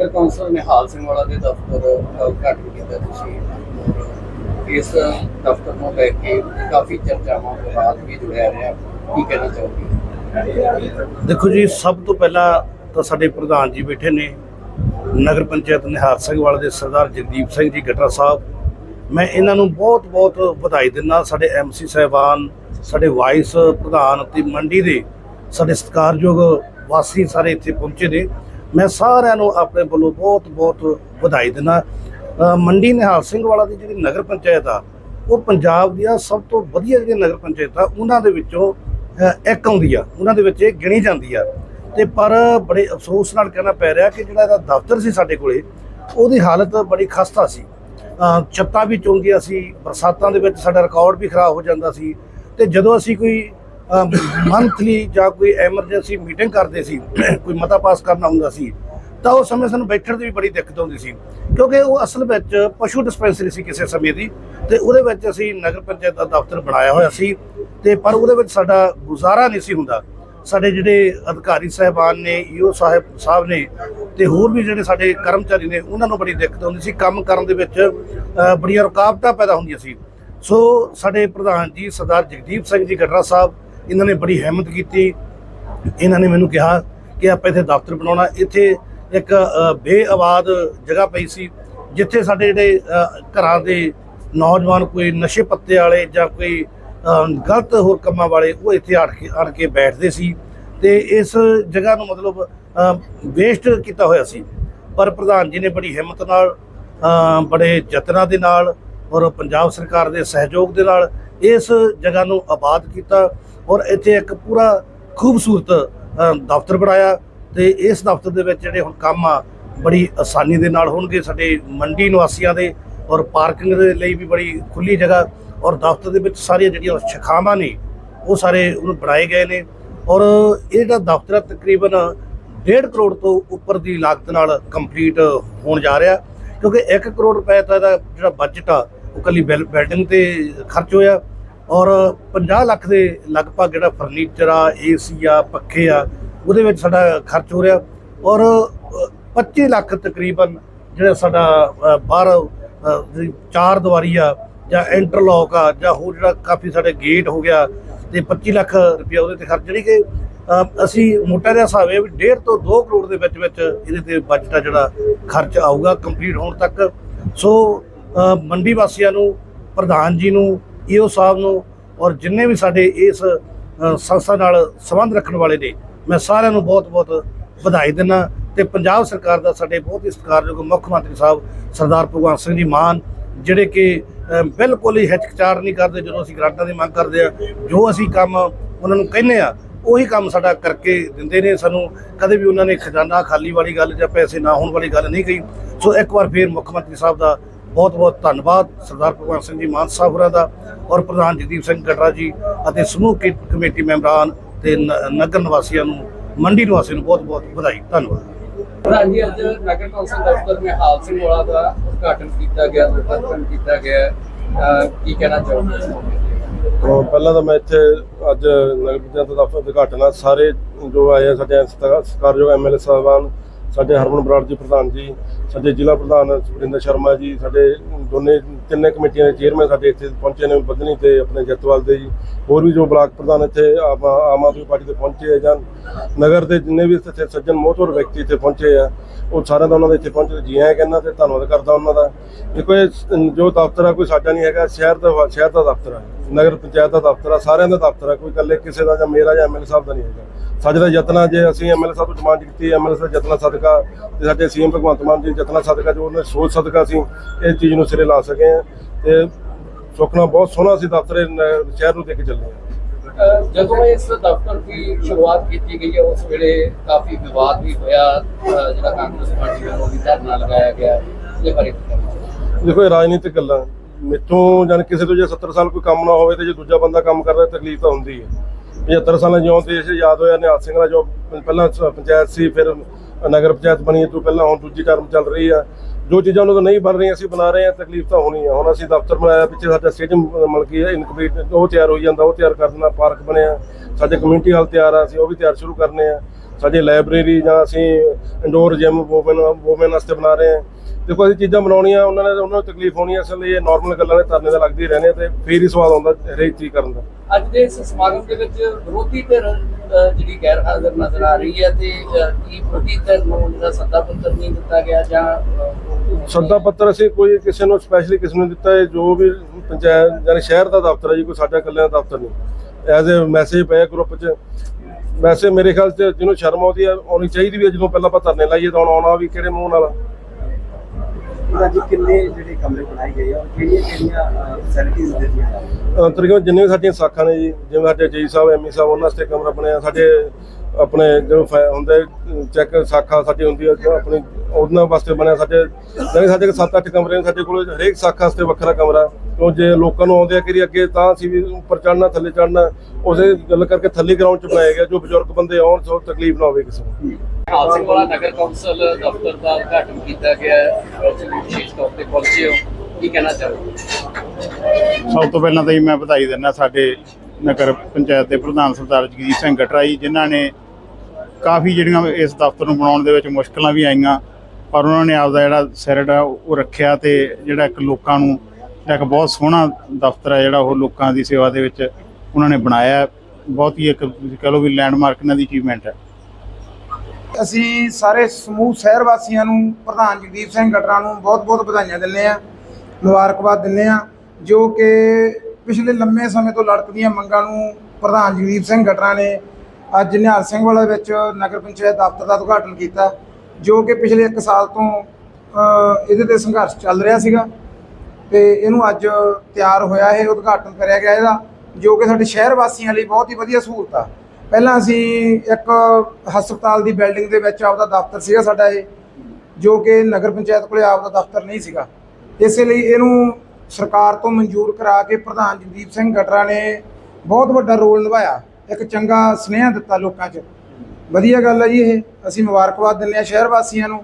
ਨਗਰ council Nihal Singh ਵਾਲਾ ਦੇ ਦਫ਼ਤਰ ਦਾ ਉਦਘਾਟਨ ਕੀਤਾ ਤੁਸੀਂ ਇਸ ਦਫ਼ਤਰ ਨੂੰ ਲੈ ਕੇ ਕਾਫੀ ਚਰਚਾਵਾਂ ਬਾਅਦ ਵੀ ਜੁੜਿਆ ਰਿਹਾ ਕੀ ਕਹਿਣਾ ਚਾਹੋਗੇ? ਦੇਖੋ ਜੀ, ਸਭ ਤੋਂ ਪਹਿਲਾਂ ਤਾਂ ਸਾਡੇ ਪ੍ਰਧਾਨ ਜੀ ਬੈਠੇ ਨੇ, ਨਗਰ ਪੰਚਾਇਤ ਨਿਹਾਲ ਸਿੰਘ ਵਾਲਾ ਦੇ ਸਰਦਾਰ ਜਗਦੀਪ ਸਿੰਘ ਜੀ ਗਟਰਾ ਸਾਹਿਬ। ਮੈਂ ਇਹਨਾਂ ਨੂੰ ਬਹੁਤ ਬਹੁਤ ਵਧਾਈ ਦਿੰਦਾ, ਸਾਡੇ ਐਮਸੀ ਸਾਹਿਬਾਨ, ਸਾਡੇ ਵਾਈਸ ਪ੍ਰਧਾਨ ਅਤੇ ਮੰਡੀ ਦੇ ਸਾਡੇ ਸਤਿਕਾਰਯੋਗ ਵਾਸੀ ਸਾਰੇ ਇੱਥੇ ਪਹੁੰਚੇ ਨੇ। ਮੈਂ ਸਾਰਿਆਂ ਨੂੰ ਆਪਣੇ ਵੱਲੋਂ ਬਹੁਤ ਬਹੁਤ ਵਧਾਈ ਦਿੰਦਾ। ਮੰਡੀ ਨਿਹਾਲ ਸਿੰਘ ਵਾਲਾ ਦੀ ਜਿਹੜੀ ਨਗਰ ਪੰਚਾਇਤ ਆ, ਉਹ ਪੰਜਾਬ ਦੀਆਂ ਸਭ ਤੋਂ ਵਧੀਆ ਜਿਹੜੀਆਂ ਨਗਰ ਪੰਚਾਇਤ ਆ ਉਹਨਾਂ ਦੇ ਵਿੱਚੋਂ ਇੱਕ ਆਉਂਦੀ ਆ। ਉਹਨਾਂ ਦੇ ਵਿੱਚ ਇਹ ਗਿਣੀ ਜਾਂਦੀ ਆ। ਤੇ ਪਰ ਬੜੇ ਅਫਸੋਸ ਨਾਲ ਕਹਿਣਾ ਪੈ ਰਿਹਾ ਕਿ ਜਿਹੜਾ ਇਹਦਾ ਦਫ਼ਤਰ ਸੀ ਸਾਡੇ ਕੋਲੇ, ਉਹਦੀ ਹਾਲਤ ਬੜੀ ਖਸਤਾ ਸੀ। ਛੱਤਾਂ ਵੀ ਚੁੰਗੀਆਂ ਸੀ, ਬਰਸਾਤਾਂ ਦੇ ਵਿੱਚ ਸਾਡਾ ਰਿਕਾਰਡ ਵੀ ਖਰਾਬ ਹੋ ਜਾਂਦਾ ਸੀ। ਤੇ ਜਦੋਂ ਅਸੀਂ ਕੋਈ ਮੰਥਲੀ ਜਾਂ ਕੋਈ ਐਮਰਜੈਂਸੀ ਮੀਟਿੰਗ ਕਰਦੇ ਸੀ, ਕੋਈ ਮਤਾ ਪਾਸ ਕਰਨਾ ਹੁੰਦਾ ਸੀ, ਤਾਂ ਉਸ ਸਮੇਂ ਸਾਨੂੰ ਬੈਠਣ ਦੀ ਵੀ ਬੜੀ ਦਿੱਕਤ ਆਉਂਦੀ ਸੀ। ਕਿਉਂਕਿ ਉਹ ਅਸਲ ਵਿੱਚ ਪਸ਼ੂ ਡਿਸਪੈਂਸਰੀ ਸੀ ਕਿਸੇ ਸਮੇਂ ਦੀ, ਤੇ ਉਹਦੇ ਵਿੱਚ ਅਸੀਂ ਨਗਰ ਪੰਚਾਇਤ ਦਾ ਦਫ਼ਤਰ ਬਣਾਇਆ ਹੋਇਆ ਸੀ, ਤੇ ਪਰ ਉਹਦੇ ਵਿੱਚ ਸਾਡਾ ਗੁਜ਼ਾਰਾ ਨਹੀਂ ਸੀ ਹੁੰਦਾ। ਸਾਡੇ ਜਿਹੜੇ ਅਧਿਕਾਰੀ ਸਾਹਿਬਾਨ ਨੇ, ਈਓ ਸਾਹਿਬ ਸਾਹਿਬ ਨੇ, ਤੇ ਹੋਰ ਵੀ ਜਿਹੜੇ ਸਾਡੇ ਕਰਮਚਾਰੀ ਨੇ, ਉਹਨਾਂ ਨੂੰ ਬੜੀ ਦਿੱਕਤ ਆਉਂਦੀ ਸੀ। ਕੰਮ ਕਰਨ ਦੇ ਵਿੱਚ ਬੜੀਆਂ ਰੁਕਾਵਟਾਂ ਪੈਦਾ ਹੁੰਦੀਆਂ ਸੀ। ਸੋ ਸਾਡੇ ਪ੍ਰਧਾਨ ਜੀ ਸਰਦਾਰ ਜਗਦੀਪ ਸਿੰਘ ਜੀ ਗੱਡਰਾ ਸਾਹਿਬ ਇਹਨਾਂ ਨੇ ਬੜੀ ਹਿੰਮਤ ਕੀਤੀ। ਇਹਨਾਂ ਨੇ ਮੈਨੂੰ ਕਿਹਾ ਕਿ ਆਪਾਂ ਇੱਥੇ ਦਫ਼ਤਰ ਬਣਾਉਣਾ। ਇੱਥੇ ਇੱਕ ਅ, ਜਗ੍ਹਾ ਪਈ ਸੀ ਜਿੱਥੇ ਸਾਡੇ ਜਿਹੜੇ ਘਰਾਂ ਦੇ ਨੌਜਵਾਨ ਕੋਈ ਨਸ਼ੇ ਪੱਤੇ ਵਾਲੇ ਜਾਂ ਕੋਈ ਗਲਤ ਹੋਰ ਕੰਮਾਂ ਵਾਲੇ ਉਹ ਇੱਥੇ ਆੜ ਕੇ ਆੜ ਕੇ ਬੈਠਦੇ ਸੀ। ਤੇ ਇਸ ਜਗ੍ਹਾ ਨੂੰ ਮਤਲਬ ਵੇਸਟ ਕੀਤਾ ਹੋਇਆ ਸੀ। ਪਰ ਪ੍ਰਧਾਨ ਜੀ ਨੇ ਬੜੀ ਹਿੰਮਤ ਨਾਲ ਬੜੇ ਯਤਨਾਂ ਦੇ ਨਾਲ ਔਰ ਪੰਜਾਬ ਸਰਕਾਰ ਦੇ ਸਹਿਯੋਗ ਦੇ ਨਾਲ ਇਸ ਜਗ੍ਹਾ ਨੂੰ ਆਬਾਦ ਕੀਤਾ। ਔਰ ਇੱਥੇ ਇੱਕ ਪੂਰਾ ਖੂਬਸੂਰਤ ਦਫ਼ਤਰ ਬਣਾਇਆ ਤੇ ਇਸ ਦਫ਼ਤਰ ਦੇ ਵਿੱਚ ਜਿਹੜੇ ਹੁਣ ਕੰਮ ਆ, ਬੜੀ ਆਸਾਨੀ ਦੇ ਨਾਲ ਹੋਣਗੇ ਸਾਡੇ ਮੰਡੀ ਨਿਵਾਸੀਆਂ ਦੇ ਔਰ ਪਾਰਕਿੰਗ ਦੇ ਲਈ ਵੀ ਬੜੀ ਖੁੱਲੀ ਜਗ੍ਹਾ ਔਰ ਦਫ਼ਤਰ ਦੇ ਵਿੱਚ ਸਾਰੀਆਂ ਜਿਹੜੀਆਂ ਸ਼ਖਾਵਾਂ ਨੇ, ਉਹ ਸਾਰੇ ਉਹਨੂੰ ਬਣਾਏ ਗਏ ਨੇ ਔਰ ਇਹ ਜਿਹੜਾ ਦਫ਼ਤਰ ਆ ਤਕਰੀਬਨ 1.5 ਕਰੋੜ ਤੋਂ ਉੱਪਰ ਦੀ ਲਾਗਤ ਨਾਲ ਕੰਪਲੀਟ ਹੋਣ ਜਾ ਰਿਹਾ ਕਿਉਂਕਿ 1 ਕਰੋੜ ਰੁਪਏ ਦਾ ਇਹਦਾ ਜਿਹੜਾ ਬਜਟ ਆ, ਉਹ ਕੱਲੀ ਬਿਲ- ਬਿਲਡਿੰਗ ਤੇ ਖਰਚ ਹੋਇਆ ਔਰ 50 ਲੱਖ ਦੇ ਲਗਭਗ ਜਿਹੜਾ ਫਰਨੀਚਰ ਆ ਏਸੀ ਆ ਪੱਖੇ ਆ ਉਹਦੇ ਵਿੱਚ ਸਾਡਾ ਖਰਚ ਹੋ ਰਿਹਾ। ਔਰ ਅ, 25 ਲੱਖ ਤਕਰੀਬਨ ਜਿਹੜਾ ਸਾਡਾ ਬਾਹਰ ਚਾਰ ਦੀਵਾਰੀ ਆ ਜਾਂ ਇੰਟਰਲੌਕ ਆ ਜਾਂ ਹੋਰ ਜਿਹੜਾ ਕਾਫੀ ਸਾਡੇ ਗੇਟ ਹੋ ਗਿਆ ਤੇ 25 ਲੱਖ ਰੁਪਇਆ ਉਹਦੇ ਤੇ ਖਰਚ ਜਿਹੜੀ ਕਿ ਅਸੀਂ ਮੋਟਾ ਜਿਹਾ ਹਿਸਾਬ ਹੈ ਵੀ 1.5 ਤੋਂ 2 ਕਰੋੜ ਦੇ ਵਿੱਚ ਵਿੱਚ ਇਹਦੇ ਤੇ ਬਜਟ ਆ ਜਿਹੜਾ ਖਰਚ ਆਊਗਾ ਕੰਪਲੀਟ ਹੋਣ ਤੱਕ। ਸੋ ਮੰਡੀ ਵਾਸੀਆਂ ਨੂੰ ਪ੍ਰਧਾਨ ਜੀ ਨੂੰ ਈਓ ਸਾਹਿਬ ਨੂੰ ਔਰ ਜਿੰਨੇ ਵੀ ਸਾਡੇ ਇਸ ਸੰਸਥਾ ਨਾਲ ਸੰਬੰਧ ਰੱਖਣ ਵਾਲੇ ਨੇ, ਮੈਂ ਸਾਰਿਆਂ ਨੂੰ ਬਹੁਤ-ਬਹੁਤ ਵਧਾਈ ਦਿੰਦਾ ਤੇ ਪੰਜਾਬ ਸਰਕਾਰ ਦਾ ਸਾਡੇ ਬਹੁਤ ਹੀ ਸਤਿਕਾਰਯੋਗ ਮੁੱਖ ਮੰਤਰੀ ਸਾਹਿਬ ਸਰਦਾਰ ਭਗਵੰਤ ਸਿੰਘ ਜੀ ਮਾਨ, ਜਿਹੜੇ ਕਿ ਬਿਲਕੁਲ ਹੀ ਹਿਚਕਚਾਰ ਨਹੀਂ ਕਰਦੇ ਜਦੋਂ ਅਸੀਂ ਗ੍ਰਾਂਟਾਂ ਦੀ ਮੰਗ ਕਰਦੇ ਆ ਜੋ ਅਸੀਂ ਕੰਮ ਉਹਨਾਂ ਨੂੰ ਕਹਿੰਦੇ ਆ ਉਹੀ ਕੰਮ ਸਾਡਾ ਕਰਕੇ ਦਿੰਦੇ ਨੇ ਸਾਨੂੰ, ਕਦੇ ਵੀ ਉਹਨਾਂ ਨੇ ਖਜ਼ਾਨਾ ਖਾਲੀ ਵਾਲੀ ਗੱਲ ਜਾਂ ਪੈਸੇ ਨਾ ਹੋਣ ਵਾਲੀ ਗੱਲ ਨਹੀਂ ਕਹੀ। ਸੋ ਇੱਕ ਵਾਰ ਫੇਰ ਮੁੱਖ ਮੰਤਰੀ ਸਾਹਿਬ ਦਾ ਬਹੁਤ ਬਹੁਤ ਧੰਨਵਾਦ ਸਰਦਾਰ ਭਗਵੰਤ ਸਿੰਘ ਜੀ ਮਾਨ ਸਾਹਿਬ ਹੋਰਾਂ ਦਾ ਔਰ ਪ੍ਰਧਾਨ ਜਗਦੀਪ ਸਿੰਘ ਗਟਰਾ ਜੀ ਅਤੇ ਸਮੂਹ ਕਮੇਟੀ ਮੈਂਬਰਾਂ ਤੇ ਨਗਰ ਨਿਵਾਸੀਆਂ ਨੂੰ ਮੰਡੀ ਨਿਵਾਸੀਆਂ ਨੂੰ ਬਹੁਤ ਬਹੁਤ ਵਧਾਈ ਧੰਨਵਾਦ। ਪ੍ਰਧਾਨ ਜੀ ਅੱਜ ਨਗਰ ਕੌਂਸਲ ਦਫ਼ਤਰ ਨਿਹਾਲ ਸਿੰਘ ਵਾਲਾ ਦਾ ਉਦਘਾਟਨ ਕੀਤਾ ਗਿਆ ਉਦਘਾਟਨ ਕੀਤਾ ਗਿਆ ਅਹ ਕੀ ਕਹਿਣਾ ਅਹ ਪਹਿਲਾਂ ਤਾਂ ਮੈਂ ਇੱਥੇ ਅੱਜ ਨਗਰ ਪੰਚਾਇਤ ਦਫ਼ਤਰ ਉਦਘਾਟਨ ਆ। ਸਾਰੇ ਜੋ ਆਏ ਆ ਸਾਡੇ ਸਤਿਕਾਰ- ਸਤਿਕਾਰਯੋਗ ਐਮਐਲਏ ਸਾਹਿਬਾਨ ਸਾਡੇ ਹਰਮਨ ਬਰਾੜ ਜੀ ਪ੍ਰਧਾਨ ਜੀ, ਸਾਡੇ ਜ਼ਿਲ੍ਹਾ ਪ੍ਰਧਾਨ ਸੁਰਿੰਦਰ ਸ਼ਰਮਾ ਜੀ, ਸਾਡੇ ਦੋਨੇ ਤਿੰਨੇ ਕਮੇਟੀਆਂ ਦੇ ਚੇਅਰਮੈਨ ਸਾਡੇ ਇੱਥੇ ਪਹੁੰਚੇ ਨੇ ਬਦਨੀ ਤੇ ਆਪਣੇ ਜੱਤਵਾਲ ਦੇ ਜੀ। ਹੋਰ ਵੀ ਜੋ ਬਲਾਕ ਪ੍ਰਧਾਨ ਇੱਥੇ ਆਮ ਆਮ ਆਦਮੀ ਪਾਰਟੀ ਦੇ ਪਹੁੰਚੇ ਆ ਜਾਂ ਨਗਰ ਦੇ ਜਿੰਨੇ ਵੀ ਇੱਥੇ ਸੱਜਣ ਮੋਹਤਵਰ ਵਿਅਕਤੀ ਇੱਥੇ ਪਹੁੰਚੇ ਆ, ਉਹ ਸਾਰਿਆਂ ਦਾ ਉਹਨਾਂ ਦੇ ਇੱਥੇ ਪਹੁੰਚੇ ਜੀ ਆਇਆਂ ਕਹਿੰਦਾ ਤੇ ਧੰਨਵਾਦ ਕਰਦਾ ਉਹਨਾਂ ਦਾ। ਦੇਖੋ ਇਹ ਜੋ ਦਫ਼ਤਰ ਆ, ਕੋਈ ਸਾਡਾ ਨਹੀਂ ਹੈਗਾ, ਸ਼ਹਿਰ ਦਾ ਸ਼ਹਿਰ ਦਾ ਦਫ਼ਤਰ ਆ, ਨਗਰ ਪੰਚਾਇਤ ਦਾ ਦਫ਼ਤਰ ਆ, ਸਾਰਿਆਂ ਦਾ ਦਫ਼ਤਰ ਆ, ਕੋਈ ਇਕੱਲੇ ਕਿਸੇ ਦਾ ਜਾਂ ਮੇਰਾ ਜਾਂ ਐਮਐਲਏ ਸਾਹਿਬ ਦਾ ਨਹੀਂ ਹੈਗਾ। ਸਾਡੇ ਦਾ ਯਤਨਾ ਜੇ ਅਸੀਂ ਐਮਐਲਏ ਸਾਹਿਬ ਤੋਂ ਡਿਮਾਂਡ ਕੀਤੀ ਐਮਐਲਏ ਸਾਹਿਬ ਯਤਨਾ ਸਦਕਾ ਤੇ ਸਾਡੇ ਸੀਐਮ ਭਗਵੰਤ ਮਾਨ ਜੀ ਯਤਨਾ ਸਦਕਾ ਜੋ ਉਹਨੇ ਸੋਚ ਸਦਕਾ ਅਸੀਂ ਇਸ ਚੀਜ਼ ਨੂੰ ਸਿਰੇ ਲਾ ਸਕੇ ਆ ਤੇ ਸੁਖਨਾ ਬਹੁਤ ਸੋਹਣਾ ਸੀ ਦਫ਼ਤਰ ਸ਼ਹਿਰ ਨੂੰ ਦੇ ਕੇ ਚੱਲੇ ਜਦੋਂ ਇਸ ਦਫ਼ਤਰ ਦੀ ਸ਼ੁਰੂਆਤ ਕੀਤੀ ਗਈ ਹੈ ਉਸ ਵੇਲੇ ਕਾਫੀ ਵਿਵਾਦ ਵੀ ਹੋਇਆ ਜਿਹੜਾ ਕਾਂਗਰਸ ਪਾਰਟੀ ਵੱਲੋਂ ਵੀ ਧਰਨਾ ਲਗਾਇਆ ਗਿਆ ਇਹ ਬਾਰੇ? ਦੇਖੋ ਇਹ ਰਾਜਨੀਤਿਕ ਗੱਲਾਂ। ਮਿੱਥੋਂ ਜਾਨ ਕਿਸੇ ਤੋਂ ਜੇ 70 ਸਾਲ ਕੋਈ ਕੰਮ ਨਾ ਹੋਵੇ ਤੇ ਜੇ ਦੂਜਾ ਬੰਦਾ ਕੰਮ ਕਰਦਾ ਤਕਲੀਫ ਤਾਂ ਹੁੰਦੀ ਹੈ। 75 ਸਾਲਾਂ ਜਿਉਂ ਦੇਸ਼ ਯਾਦ ਹੋਇਆ, ਨਿਹਾਲ ਸਿੰਘ ਦਾ ਜੋ ਪਹਿਲਾਂ ਪੰਚਾਇਤ ਸੀ, ਫਿਰ ਨਗਰ ਪੰਚਾਇਤ ਬਣੀ ਤੋਂ ਪਹਿਲਾਂ ਹੁਣ ਦੂਜੀ ਟਰਮ ਚੱਲ ਰਹੀ ਆ। ਜੋ ਚੀਜ਼ਾਂ ਉਹਨਾਂ ਤੋਂ ਨਹੀਂ ਬਣ ਰਹੀਆਂ, ਅਸੀਂ ਬਣਾ ਰਹੇ ਹਾਂ, ਤਕਲੀਫ ਤਾਂ ਹੋਣੀ ਆ। ਹੁਣ ਅਸੀਂ ਦਫ਼ਤਰ ਬਣਾਇਆ, ਪਿੱਛੇ ਸਾਡਾ ਸਟੇਡੀਅਮ ਮਲਕੀ ਹੈ ਇਨਕੰਪਲੀਟ ਉਹ ਤਿਆਰ ਹੋਈ ਜਾਂਦਾ, ਉਹ ਤਿਆਰ ਕਰ ਦੇਣਾ, ਪਾਰਕ ਬਣਿਆ। ਸਾਡੇ ਕਮਿਊਨਿਟੀ ਹਾਲ ਤਿਆਰ ਆ, ਅਸੀਂ ਉਹ ਵੀ ਤਿਆਰ ਸ਼ੁਰੂ ਕਰਨੇ ਆ। ਸਾਡੀ ਲਾਇਬ੍ਰੇਰੀ ਜਾਂ ਅਸੀਂ ਇੰਡੋਰ ਜਿਮ ਵੂਮਨ ਵੂਮਨ ਵਾਸਤੇ ਬਣਾ ਰਹੇ ਹਾਂ। ਦੇਖੋ ਅਸੀਂ ਚੀਜ਼ਾਂ ਬਣਾਉਣੀਆਂ ਉਹਨਾਂ ਨੇ ਉਹਨਾਂ ਨੂੰ ਤਕਲੀਫ ਹੋਣੀ ਹੈ, ਇਸ ਲਈ ਇਹ ਨਾਰਮਲ ਗੱਲਾਂ ਨੇ ਤਰਨੇ ਦਾ ਲੱਗਦੀ ਰਹਿਣੇ ਤੇ ਫੇਰ ਹੀ ਸਵਾਦ ਆਉਂਦਾ ਹਰੇਕ ਚੀਜ਼ ਕਰਨ ਦਾ। ਅੱਜ ਦੇ ਇਸ ਸਮਾਗਮ ਦੇ ਵਿੱਚ ਵਿਰੋਧੀ ਧਿਰ ਜਿਹੜੀ ਗੈਰ ਹਾਜ਼ਰ ਨਜ਼ਰ ਆ ਰਹੀ ਹੈ ਤੇ ਕੀ ਵਿਰੋਧੀ ਧਿਰ ਨੂੰ ਜਿਹੜਾ ਸੱਦਾ ਪੱਤਰ ਨਹੀਂ ਦਿੱਤਾ ਗਿਆ ਜਾਂ ਸੱਦਾ ਪੱਤਰ ਅਸੀਂ ਕੋਈ ਕਿਸੇ ਨੂੰ ਸਪੈਸ਼ਲੀ ਕਿਸ ਨੂੰ ਦਿੱਤਾ ਹੈ ਜੋ ਵੀ ਪੰਚਾਇਤ ਯਾਨੀ ਸ਼ਹਿਰ ਦਾ ਦਫ਼ਤਰ ਹੈ ਜੀ ਕੋਈ ਸਾਡਾ ਇਕੱਲਿਆਂ ਦਾ ਦਫ਼ਤਰ ਨਹੀਂ। ਐਜ਼ ਅ ਮੈਸੇਜ ਪਿਆ ਗਰੁੱਪ 'ਚ ਵੈਸੇ ਮੇਰੇ ਖਿਆਲ 'ਚ ਜਿਹਨੂੰ ਸ਼ਰਮ ਆਉਂਦੀ ਹੈ ਆਉਣੀ ਚਾਹੀਦੀ ਵੀ ਹੈ ਜਦੋਂ ਪਹਿਲਾਂ ਆਪਾਂ ਧਰਨੇ ਲਾਈਏ ਤਾਂ ਹੁਣ ਆਉਣਾ ਵੀ ਕਿਹੜੇ ਮੂੰਹ ਨਾਲ ਅੱਜ ਕਿੰਨੇ ਜਿਹੜੇ ਕਮਰੇ ਬਣਾਏ ਗਏ ਆ ਔਰ ਕਿਹੜੀਆਂ ਕਿਹੜੀਆਂ ਫੈਸਿਲਿਟੀਆਂ ਦਿੱਤੀਆਂ ਜਾ ਰਹੀਆਂ? ਅਹ ਤਕਰੀਬਨ ਜਿੰਨੇ ਵੀ ਸਾਡੀਆਂ ਸਾਖਾਂ ਨੇ ਜੀ ਜਿਵੇਂ ਸਾਡੇ ਜੀ ਸਾਹਿਬ ਐਮਈ ਸਾਹਿਬ ਉਹਨਾਂ ਵਾਸਤੇ ਕਮਰਾ ਬਣਿਆ। ਸਾਡੇ ਆਪਣੇ ਜੋ ਹੁੰਦੇ ਚੈੱਕ ਸਾਖਾ ਸਾਡੀ ਹੁੰਦੀ ਹੈ ਆਪਣੀ ਉਹਨਾਂ ਵਾਸਤੇ ਬਣਿਆ। ਸਾਡੇ ਜਿਹੜੇ ਸਾਡੇ ਕੋਲ 7-8 ਕਮਰੇ ਨੇ ਸਾਡੇ ਕੋਲ ਹਰੇਕ ਸਾਖਾ ਵਾਸਤੇ ਵੱਖਰਾ ਕਮਰਾ। ਕਿਉਂ ਜੇ ਲੋਕਾਂ ਨੂੰ ਆਉਂਦੇ ਆ ਕਿ ਅੱਗੇ ਤਾਂ ਅਸੀਂ ਵੀ ਉੱਪਰ ਚੜਨਾ ਥੱਲੇ ਚੜਨਾ ਉਸੇ ਗੱਲ ਕਰਕੇ ਥੱਲੇ ਗਰਾਊਂਡ 'ਚ ਬਣਾਇਆ ਗਿਆ ਜੋ ਬਜ਼ੁਰਗ ਬੰਦੇ ਆਉਣ ਸੋ ਤਕਲੀਫ ਨਾ ਹੋਵੇ ਕਿਸੇ ਨੂੰ। ਹਾਲ ਸਿੰਘ ਵਾਲਾ ਨਗਰ ਕੌਂਸਲ ਦਫ਼ਤਰ ਦਾ ਉਦਘਾਟਨ ਕੀਤਾ ਗਿਆ ਹੈ। ਵਿਸ਼ੇਸ਼ ਤੌਰ ਤੇ ਪਹੁੰਚੇ ਹੋ। ਕੀ ਕਹਿਣਾ ਚਾਹੋਗੇ? ਸਭ ਤੋਂ ਪਹਿਲਾਂ ਤਾਂ ਜੀ ਮੈਂ ਵਧਾਈ ਦਿੰਦਾ ਸਾਡੇ ਨਗਰ ਪੰਚਾਇਤ ਦੇ ਪ੍ਰਧਾਨ ਸਰਦਾਰ ਜਗਜੀਤ ਸਿੰਘ ਗਟਰਾਈ ਜਿਨ੍ਹਾਂ ਨੇ ਕਾਫੀ ਜਿਹੜੀਆਂ ਇਸ ਦਫ਼ਤਰ ਨੂੰ ਬਣਾਉਣ ਦੇ ਵਿੱਚ ਮੁਸ਼ਕਲਾਂ ਵੀ ਆਈਆਂ, ਪਰ ਉਹਨਾਂ ਨੇ ਆਪਦਾ ਜਿਹੜਾ ਸਿਰੜ ਆ ਉਹ ਰੱਖਿਆ ਤੇ ਜਿਹੜਾ ਇੱਕ ਲੋਕਾਂ ਨੂੰ ਇੱਕ ਬਹੁਤ ਸੋਹਣਾ ਦਫ਼ਤਰ ਹੈ ਜਿਹੜਾ ਉਹ ਲੋਕਾਂ ਦੀ ਸੇਵਾ ਦੇ ਵਿੱਚ ਉਹਨਾਂ ਨੇ ਬਣਾਇਆ। ਬਹੁਤ ਹੀ ਇੱਕ ਤੁਸੀਂ ਕਹ ਲਓ ਵੀ ਲੈਂਡਮਾਰਕ ਇਹਨਾਂ ਦੀ ਅਚੀਵਮੈਂਟ ਹੈ। ਅਸੀਂ ਸਾਰੇ ਸਮੂਹ ਸ਼ਹਿਰ ਵਾਸੀਆਂ ਨੂੰ, ਪ੍ਰਧਾਨ ਜਗਦੀਪ ਸਿੰਘ ਗਟਰਾ ਨੂੰ ਬਹੁਤ-ਬਹੁਤ ਵਧਾਈਆਂ ਦਿੰਦੇ ਆ ਮੁਬਾਰਕਬਾਦ ਦਿੰਦੇ ਆ ਜੋ ਕਿ ਪਿਛਲੇ ਲੰਮੇ ਸਮੇਂ ਤੋਂ ਲੜਕਦੀਆਂ ਮੰਗਾਂ ਨੂੰ ਪ੍ਰਧਾਨ ਜਗਦੀਪ ਸਿੰਘ ਗਟਰਾ ਨੇ ਅੱਜ ਨਿਹਾਲ ਸਿੰਘ ਵਾਲਾ ਵਿੱਚ ਨਗਰ ਪੰਚਾਇਤ ਦਫ਼ਤਰ ਦਾ ਉਦਘਾਟਨ ਕੀਤਾ, ਜੋ ਕਿ ਪਿਛਲੇ 1 ਸਾਲ ਤੋਂ ਇਹਦੇ ਤੇ ਸੰਘਰਸ਼ ਚੱਲ ਰਿਹਾ ਸੀਗਾ ਤੇ ਇਹਨੂੰ ਅੱਜ ਤਿਆਰ ਹੋਇਆ ਇਹ ਉਦਘਾਟਨ ਕਰਿਆ ਗਿਆ ਇਹਦਾ, ਜੋ ਕਿ ਸਾਡੇ ਸ਼ਹਿਰ ਵਾਸੀਆਂ ਲਈ ਬਹੁਤ ਹੀ ਵਧੀਆ ਸਹੂਲਤ ਆ। ਪਹਿਲਾਂ ਅਸੀਂ ਇੱਕ ਹਸਪਤਾਲ ਦੀ ਬਿਲਡਿੰਗ ਦੇ ਵਿੱਚ ਆਪਦਾ ਦਫ਼ਤਰ ਸੀਗਾ ਸਾਡਾ ਇਹ, ਜੋ ਕਿ ਨਗਰ ਪੰਚਾਇਤ ਕੋਲੇ ਆਪਦਾ ਦਫ਼ਤਰ ਨਹੀਂ ਸੀਗਾ। ਇਸੇ ਲਈ ਇਹਨੂੰ ਸਰਕਾਰ ਤੋਂ ਮਨਜ਼ੂਰ ਕਰਾ ਕੇ ਪ੍ਰਧਾਨ ਜਗਦੀਪ ਸਿੰਘ ਗਟਰਾ ਨੇ ਬਹੁਤ ਵੱਡਾ ਰੋਲ ਨਿਭਾਇਆ। ਇੱਕ ਚੰਗਾ ਸੁਨੇਹਾ ਦਿੱਤਾ ਲੋਕਾਂ 'ਚ। ਵਧੀਆ ਗੱਲ ਹੈ ਜੀ ਇਹ। ਅਸੀਂ ਮੁਬਾਰਕਬਾਦ ਦਿੰਦੇ ਹਾਂ ਸ਼ਹਿਰ ਵਾਸੀਆਂ ਨੂੰ।